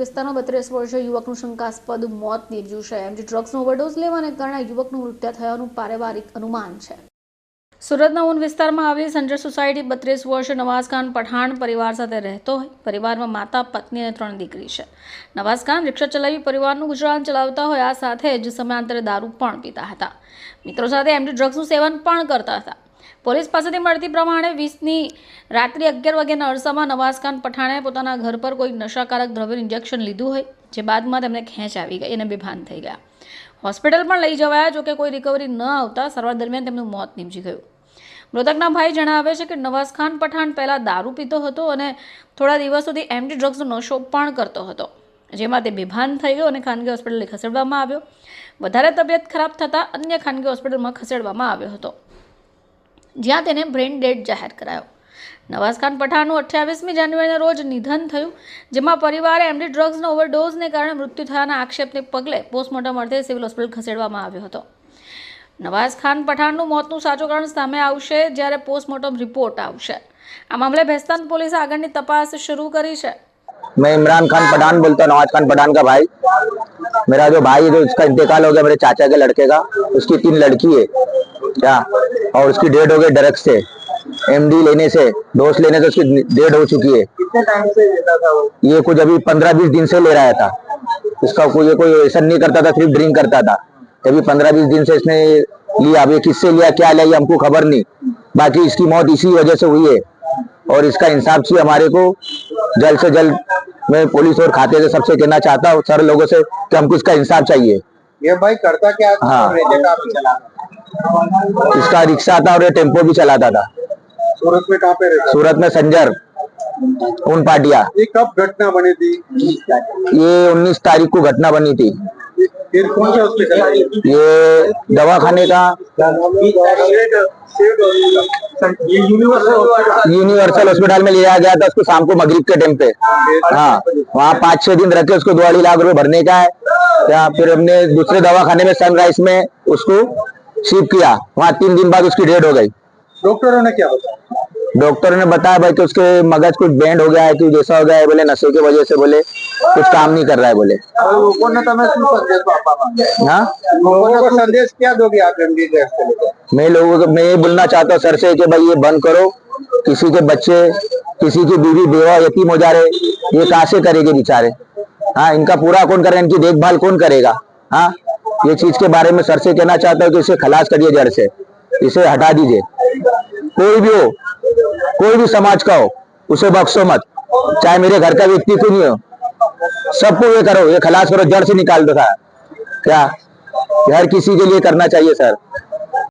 વિસ્તારમાં બત્રીસ વર્ષીય યુવકનું શંકાસ્પદ મોત નીપજ્યું છે. એમજી ડ્રગ્સનો ઓવરડોઝ લેવાને કારણે યુવકનું મૃત્યુ થયાનું પારિવારિક અનુમાન છે. સુરતના ઉન વિસ્તારમાં આવેલી સંજય સોસાયટી બત્રીસ વર્ષ નવાઝ ખાન પઠાણ પરિવાર સાથે રહેતો હોય. પરિવારમાં માતા, પત્ની અને ત્રણ દીકરી છે. નવાઝ ખાન રિક્ષા ચલાવી પરિવારનું ગુજરાન ચલાવતા હોય. આ સાથે જ સમયાંતરે દારૂ પણ પીતા હતા. મિત્રો સાથે એમડી ડ્રગ્સનું સેવન પણ કરતા હતા. પોલીસ પાસેથી મળતી પ્રમાણે વીસની રાત્રિ અગિયાર વાગ્યાના અરસામાં નવાઝ ખાન પઠાણે પોતાના ઘર પર કોઈ નશાકારક દ્રવ્યનું ઇન્જેક્શન લીધું હોય, જે બાદમાં તેમને ખેંચ આવી ગઈ અને બેભાન થઈ ગયા. હોસ્પિટલ પણ લઈ જવાયા, જોકે કોઈ રિકવરી ન આવતા સારવાર દરમિયાન તેમનું મોત નીપજી ગયું. મૃતકના ભાઈ જણાવે છે કે નવાઝ ખાન પઠાણ પહેલાં દારૂ પીતો હતો અને થોડા દિવસ સુધી એમડી ડ્રગ્સનો નશો પણ કરતો હતો, જેમાં તે બેભાન થઈ ગયો અને ખાનગી હોસ્પિટલે ખસેડવામાં આવ્યો. વધારે તબિયત ખરાબ થતાં અન્ય ખાનગી હોસ્પિટલમાં ખસેડવામાં આવ્યો હતો. જ્યાં તેને બ્રેઇન ડેડ જાહેર કરાયો નવાઝ ખાન પઠાણનું અઠ્યાવીસમી જાન્યુઆરીના રોજ નિધન થયું જેમાં પરિવારે એમડી ડ્રગ્સના ઓવરડોઝને કારણે મૃત્યુ થયાના આક્ષેપને પગલે પોસ્ટમોર્ટમ અર્થે સિવિલ હોસ્પિટલ ખસેડવામાં આવ્યો હતો નવાઝ ખાન પઠાણનું મોતનું સાચું કારણ સામે આવશે જ્યારે પોસ્ટમોર્ટમ રિપોર્ટ આવશે આ મામલે ભેસ્તાન પોલીસે આગળની તપાસ શરૂ કરી છે मैं इमरान खान पठान बोलता हूँ नवाज खान पठान का भाई मेरा जो भाई है जो इसका इंतकाल हो गया मेरे चाचा के लड़के का उसकी तीन लड़की है क्या और उसकी डेट हो गई ड्रग्स से। एमडी लेने से डोज लेने से उसकी डेट हो चुकी है। कितने टाइम से लेता था वो? ये कुछ अभी पंद्रह बीस दिन से ले रहा था। इसका कोई ये कोई ऐसा नहीं करता था सिर्फ़ ड्रिंक करता था। अभी पंद्रह बीस दिन से इसने लिया। अब ये किससे लिया क्या लिया ये हमको खबर नहीं। बाकी इसकी मौत इसी वजह से हुई है। और इसका इंसाफ चाहिए हमारे को। जल्द से जल्द मैं पुलिस और खाते से सबसे कहना चाहता हूँ सर लोगों से कि हमको इसका इंसाफ चाहिए। ये भाई करता क्या? हाँ। का इसका रिक्शा था और ये टेंपो भी चलाता था। सूरत में कहाँ पे रहता सूरत में संजर उन पाटिया ये कब घटना बनी थी? ये 19 तारीख को घटना बनी थी। फिर कौन से हॉस्पिटल ये दवाखाने का। ये यूनिवर्सल हॉस्पिटल में लिया गया था उसको शाम को मगरिब के टाइम पे। हाँ वहाँ पाँच छह दिन रखे उसको दो अढ़ी लाख रुपए भरने का है। या फिर हमने दूसरे दवा खाने में सनराइज में उसको शिफ्ट किया। वहाँ तीन दिन बाद उसकी डेड हो गई। डॉक्टरों ने क्या बताया? डॉक्टर ने बताया भाई कि उसके मगज कुछ बैंड हो गया है कि जैसा हो गया है बोले नशे की वजह से बोले कुछ काम नहीं कर रहा है बोले। हाँ? मैं लोगों को मैं ये बोलना चाहता हूँ सर से कि भाई ये बंद करो। किसी के बच्चे किसी की बीवी बेवा यतीम हो जा रहे ये कहा करेगी बेचारे? हाँ इनका पूरा कौन करेगा? इनकी देखभाल कौन करेगा? हाँ? ये चीज़ के बारे में सर से कहना चाहता हूँ कि इसे खलास करिए जड़ से, इसे हटा दीजिए। कोई भी हो, कोई भी समाज का हो, उसे बख्शो मत। चाहे मेरे घर का व्यक्ति क्यों नहीं हो, सबको ये करो, ये खलास करो, जड़ से निकाल दो था क्या? हर किसी के लिए करना चाहिए, सर?